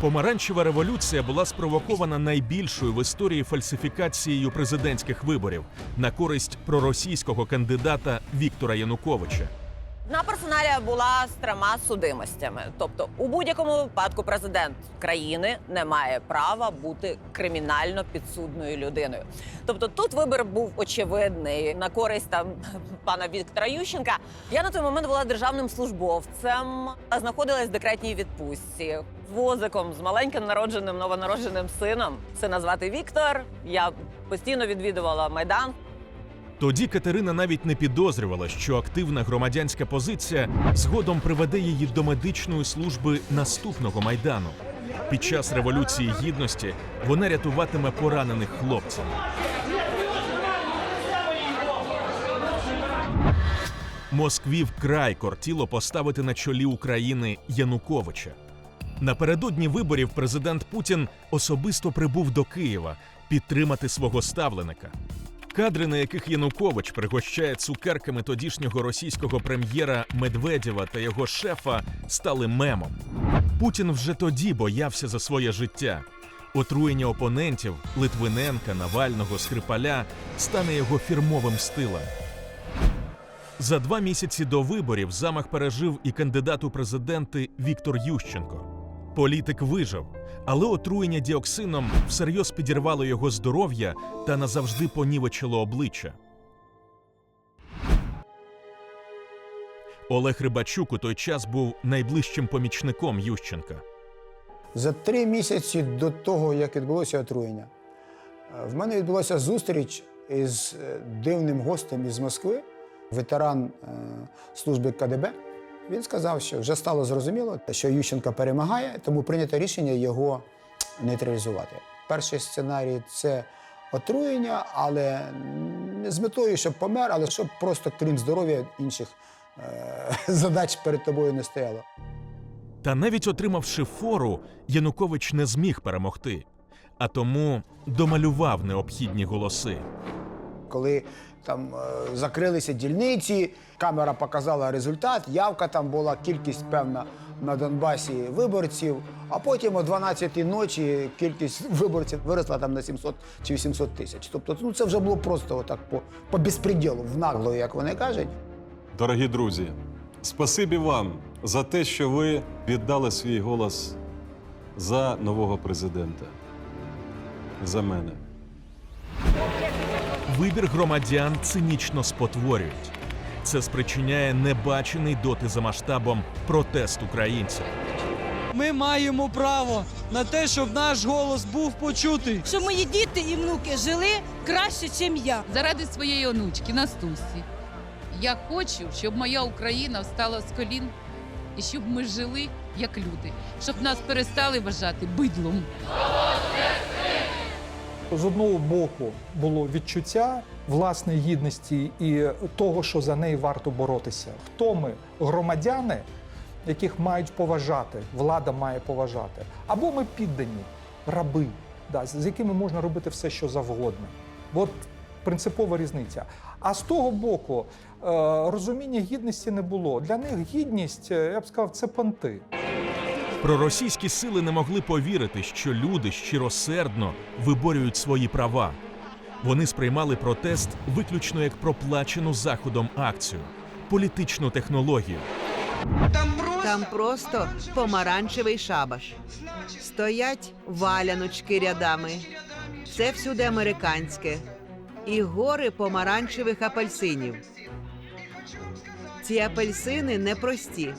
Помаранчева революція була спровокована найбільшою в історії фальсифікацією президентських виборів на користь проросійського кандидата Віктора Януковича. На персоналія була з трьома судимостями. Тобто, у будь-якому випадку президент країни не має права бути кримінально підсудною людиною. Тобто, тут вибір був очевидний на користь там пана Віктора Ющенка. Я на той момент була державним службовцем, а знаходилась в декретній відпустці. Возиком з маленьким народженим новонародженим сином. Сина звати Віктор. Я постійно відвідувала майдан. Тоді Катерина навіть не підозрювала, що активна громадянська позиція згодом приведе її до медичної служби наступного майдану. Під час революції гідності вона рятуватиме поранених хлопців. Москві вкрай кортіло поставити на чолі України Януковича. Напередодні виборів президент Путін особисто прибув до Києва підтримати свого ставленика. Кадри, на яких Янукович пригощає цукерками тодішнього російського прем'єра Медведєва та його шефа, стали мемом. Путін вже тоді боявся за своє життя. Отруєння опонентів Литвиненка, Навального, Скрипаля стане його фірмовим стилем. За два місяці до виборів замах пережив і кандидат у президенти Віктор Ющенко. Політик вижив, але отруєння діоксином всерйоз підірвало його здоров'я та назавжди понівечило обличчя. Олег Рибачук у той час був найближчим помічником Ющенка. За три місяці до того, як відбулося отруєння, в мене відбулася зустріч із е, дивним гостем із Москви, ветеран е, служби КДБ. Він сказав, що вже стало зрозуміло, що Ющенко перемагає, тому прийнято рішення його нейтралізувати. Перший сценарій це отруєння, але не з метою, щоб помер, але щоб просто крім здоров'я інших е, задач перед тобою не стояло. Та навіть отримавши фору, Янукович не зміг перемогти, а тому домалював необхідні голоси. Коли там е, закрилися дільниці, камера показала результат, явка там була, кількість певна на Донбасі виборців, а потім о 12-й ночі кількість виборців виросла там на 700 чи 800 тисяч. Тобто ну, це вже було просто отак по, по безпреділу, в нагло, як вони кажуть. Дорогі друзі, спасибі вам за те, що ви віддали свій голос за нового президента. За мене. Вибір громадян цинічно спотворюють. Це спричиняє небачений доти за масштабом протест українців. Ми маємо право на те, щоб наш голос був почутий. щоб мої діти і внуки жили краще, ніж я. заради своєї онучки Настусі. Я хочу, щоб моя Україна встала з колін і щоб ми жили як люди, щоб нас перестали вважати бидлом. З одного боку було відчуття власної гідності і того, що за неї варто боротися. Хто ми громадяни, яких мають поважати, влада має поважати, або ми піддані, раби, да, з якими можна робити все, що завгодно. От принципова різниця. А з того боку, е, розуміння гідності не було. Для них гідність, е, я б сказав, це понти. Проросійські сили не могли повірити, що люди щиросердно виборюють свої права. Вони сприймали протест виключно як проплачену заходом акцію, політичну технологію. Там просто помаранчевий шабаш. Стоять валяночки рядами. Це всюди американське. І гори помаранчевих апельсинів. Ці апельсини непрості.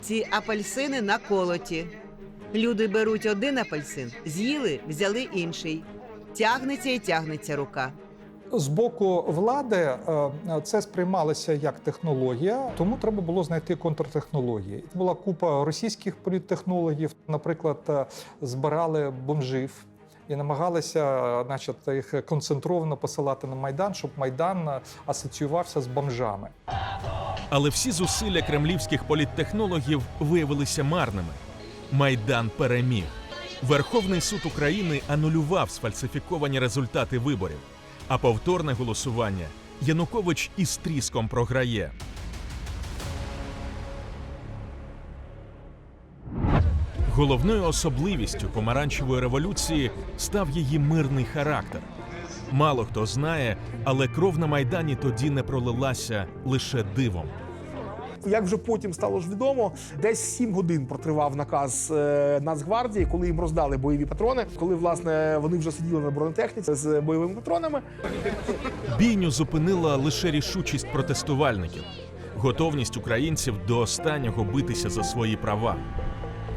Ці апельсини наколоті. Люди беруть один апельсин, з'їли, взяли інший. Тягнеться і тягнеться рука. З боку влади е, це сприймалося як технологія, тому треба було знайти контртехнології. Була купа російських політтехнологів, наприклад, е, збирали бомжів. І намагалися, е, значить, їх концентровано посилати на майдан, щоб майдан асоціювався з бомжами. Але всі зусилля кремлівських політтехнологів виявилися марними. Майдан переміг. Верховний суд України анулював сфальсифіковані результати виборів, а повторне голосування Янукович із тріском програє. Головною особливістю помаранчевої революції став її мирний характер. Мало хто знає, але кров на майдані тоді не пролилася лише дивом. Як вже потім стало ж відомо, десь 7 годин протривав наказ е, Нацгвардії, коли їм роздали бойові патрони. Коли власне вони вже сиділи на бронетехніці з бойовими патронами. Бійню зупинила лише рішучість протестувальників, готовність українців до останнього битися за свої права.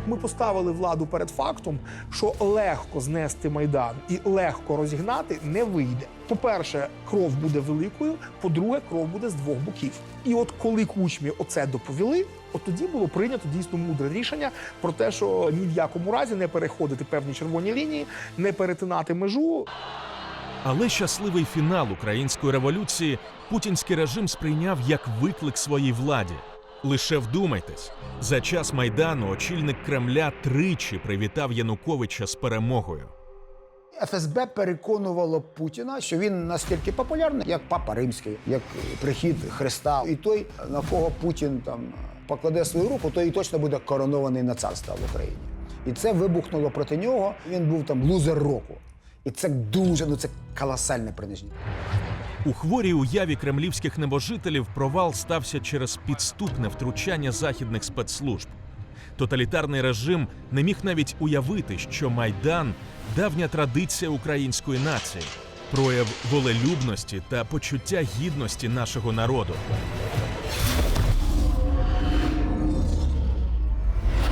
Ми поставили владу перед фактом, що легко знести майдан і легко розігнати не вийде. По-перше, кров буде великою. По-друге, кров буде з двох боків. І от коли кучмі оце доповіли, от тоді було прийнято дійсно мудре рішення про те, що ні в якому разі не переходити певні червоні лінії, не перетинати межу. Але щасливий фінал української революції путінський режим сприйняв як виклик своїй владі. Лише вдумайтесь, за час майдану очільник Кремля тричі привітав Януковича з перемогою. ФСБ переконувало Путіна, що він настільки популярний, як Папа Римський, як прихід Христа. І той, на кого Путін там покладе свою руку, той і точно буде коронований на царство в Україні. І це вибухнуло проти нього. Він був там лузер року. І це дуже, ну це колосальне приниження. У хворій уяві кремлівських небожителів провал стався через підступне втручання західних спецслужб. Тоталітарний режим не міг навіть уявити, що майдан давня традиція української нації, прояв волелюбності та почуття гідності нашого народу.